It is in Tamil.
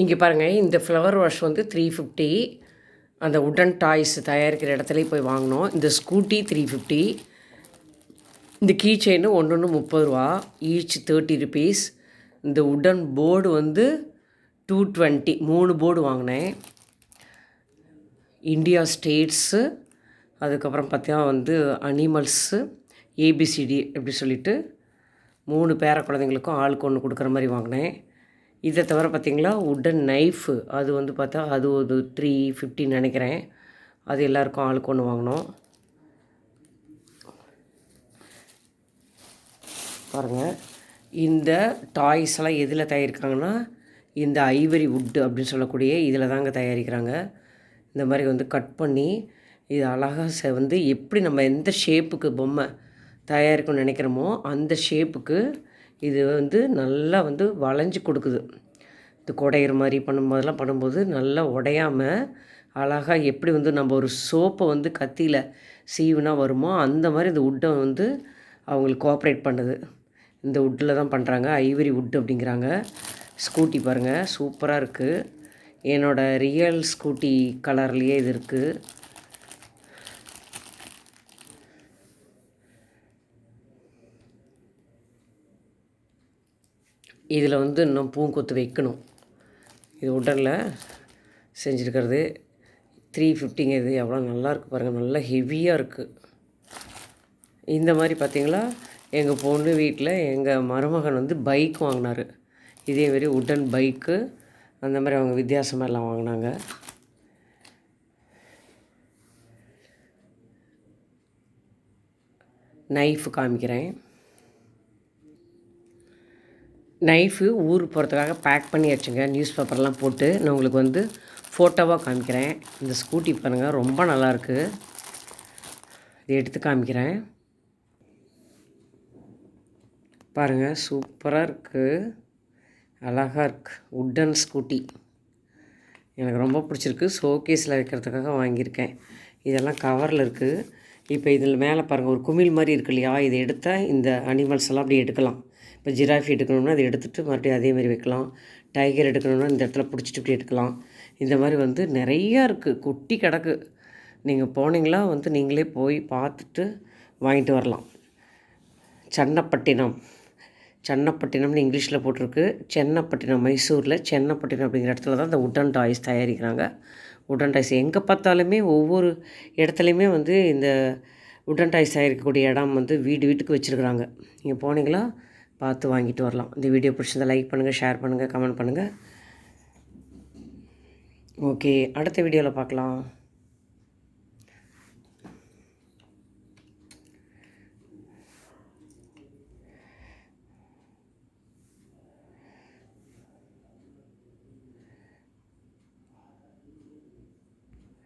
இங்கே பாருங்கள் இந்த ஃப்ளவர் வாஷ் வந்து த்ரீ ஃபிஃப்டி அந்த உடன் டாய்ஸ் தயாரிக்கிற இடத்துல போய் வாங்கினோம். இந்த ஸ்கூட்டி த்ரீ ஃபிஃப்டி இந்த கீ செயின் ஒன்று ஒன்று முப்பது ரூபா. ஈச் தேர்ட்டி ருபீஸ் இந்த உடன் போர்டு வந்து டூ டுவெண்ட்டி மூணு போர்டு வாங்கினேன். இந்தியா ஸ்டேட்ஸு அதுக்கப்புறம் பார்த்தீங்கன்னா வந்து அனிமல்ஸு ஏபிசிடி அப்படி சொல்லிட்டு மூணு பேர குழந்தைங்களுக்கும் ஆளுக்கு ஒன்று கொடுக்குற மாதிரி வாங்கினேன். இதை தவிர பார்த்திங்களா உடன் நைஃபு அது வந்து பார்த்தா அது ஒரு த்ரீ ஃபிஃப்டின்னு நினைக்கிறேன். அது எல்லாருக்கும் ஆளுக்கு ஒன்று வாங்கினோம் பாருங்கள் இந்த டாய்ஸ் எல்லாம் எதில் தயாரிக்கிறாங்கன்னா இந்த ஐவரி உட்டு அப்படின்னு சொல்லக்கூடிய இதில் தாங்க தயாரிக்கிறாங்க. இந்த மாதிரி வந்து கட் பண்ணி இது அழகாக வந்து எப்படி நம்ம எந்த ஷேப்புக்கு பொம்மை தயாரிக்கணும்னு நினைக்கிறோமோ அந்த ஷேப்புக்கு இது வந்து நல்லா வந்து வளைஞ்சு கொடுக்குது. இது குடையிற மாதிரி பண்ணும்போதெல்லாம் பண்ணும்போது நல்லா உடையாமல் அழகாக எப்படி வந்து நம்ம ஒரு சோப்பை வந்து கத்தியில் சீவுனா வருமோ அந்த மாதிரி இந்த உட்டை வந்து அவங்களுக்கு கோஆப்ரேட் பண்ணுது. இந்த உட்டில் தான் பண்ணுறாங்க ஐவரி உட் அப்படிங்கிறாங்க. ஸ்கூட்டி பாருங்கள் சூப்பராக இருக்குது என்னோடய ரியல் ஸ்கூட்டி கலர்லேயே இது இருக்குது இதில் வந்து இன்னும் பூங்கொத்து வைக்கணும். இது உடனில் செஞ்சுருக்கிறது. த்ரீ ஃபிஃப்டிங்க இது எவ்வளோ நல்லா இருக்குது பாருங்கள் நல்லா ஹெவியாக இருக்குது இந்த மாதிரி பார்த்திங்களா? எங்கள் பொண்ணு வீட்டில் எங்கள் மருமகன் வந்து பைக் வாங்கினார். இதே மாதிரி உடன் பைக்கு அந்த மாதிரி அவங்க வித்தியாசமாக எல்லாம் வாங்கினாங்க. நைஃபு காமிக்கிறேன். நைஃபு ஊருக்கு போகிறதுக்காக பேக் பண்ணி வச்சுங்க. நியூஸ் பேப்பர்லாம் போட்டு நான் உங்களுக்கு வந்து ஃபோட்டோவாக காமிக்கிறேன். இந்த ஸ்கூட்டி பாருங்கள் ரொம்ப நல்லாயிருக்கு இதை எடுத்து காமிக்கிறேன். பாருங்கள் சூப்பராக இருக்குது அழகாக இருக்குது உட்டன் ஸ்கூட்டி எனக்கு ரொம்ப பிடிச்சிருக்கு. ஷோகேஸில் வைக்கிறதுக்காக வாங்கியிருக்கேன். இதெல்லாம் கவரில் இருக்குது இப்போ இதில் மேலே பாருங்கள் ஒரு குமிழ் மாதிரி இருக்கு இல்லையா? இதை எடுத்தால் இந்த அனிமல்ஸ் எல்லாம் அப்படி எடுக்கலாம். இப்போ ஜிராஃபி எடுக்கணும்னா அதை எடுத்துகிட்டு மறுபடியும் அதே மாதிரி வைக்கலாம். டைகர் எடுக்கணும்னா இந்த இடத்துல பிடிச்சிட்டு இப்படி எடுக்கலாம். இந்த மாதிரி வந்து நிறையா இருக்குது குட்டி கிடக்கு. நீங்கள் போனீங்களா வந்து நீங்களே போய் பார்த்துட்டு வாங்கிட்டு வரலாம். சன்னப்பட்டினம். சென்னப்பட்டினம்னு இங்கிலீஷில் போட்டிருக்கு. சென்னப்பட்டினம் மைசூரில். சென்னப்பட்டினம் அப்படிங்கிற இடத்துல தான் இந்த உடன் டாய்ஸ் தயாரிக்கிறாங்க. உடன் டாய்ஸ் எங்கே பார்த்தாலுமே ஒவ்வொரு இடத்துலையுமே வந்து இந்த உடன் டாய்ஸ் தயாரிக்கக்கூடிய இடம் வந்து வீடு வீட்டுக்கு வச்சுருக்குறாங்க. நீங்கள் போனீங்களா பார்த்து வாங்கிட்டு வரலாம். இந்த வீடியோ பிடிச்சிருந்தால் லைக் பண்ணுங்கள் ஷேர் பண்ணுங்கள் கமெண்ட் பண்ணுங்கள் ஓகே அடுத்த வீடியோவில் பார்க்கலாம்.